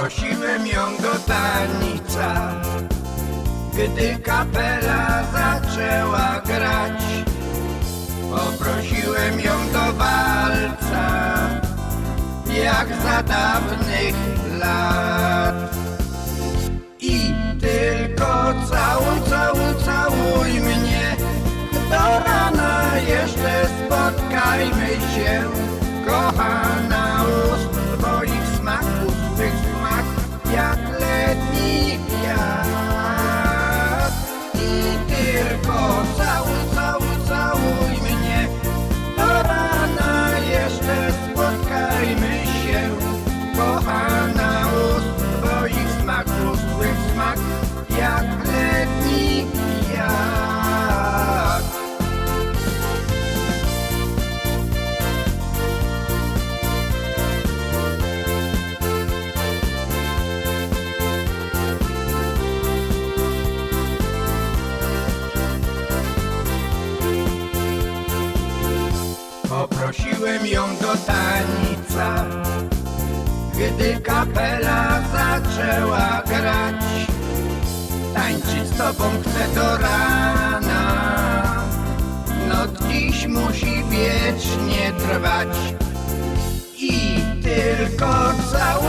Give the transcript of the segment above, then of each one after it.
Zaprosiłem ją do tańca Gdy kapela zaczęła grać. Poprosiłem ją do walca Jak za dawnych lat. Poprosiłem ją do tańca Gdy kapela zaczęła grać. Tańczyć z tobą chcę do rana No dziś musi wiecznie trwać. I tylko cały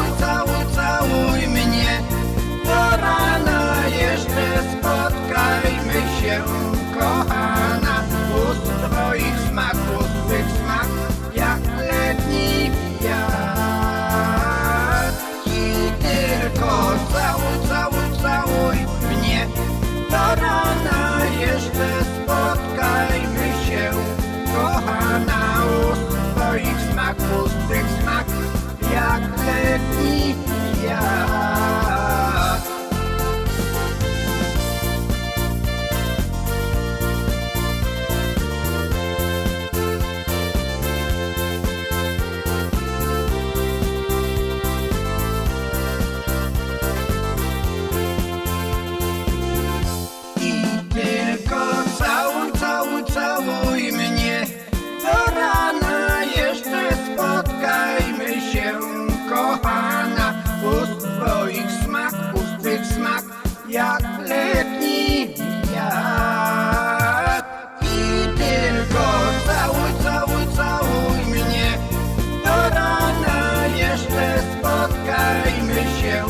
Kochajmy się,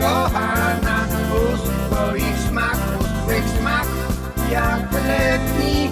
kochana, u swoich smaków, swych smaków, jak letni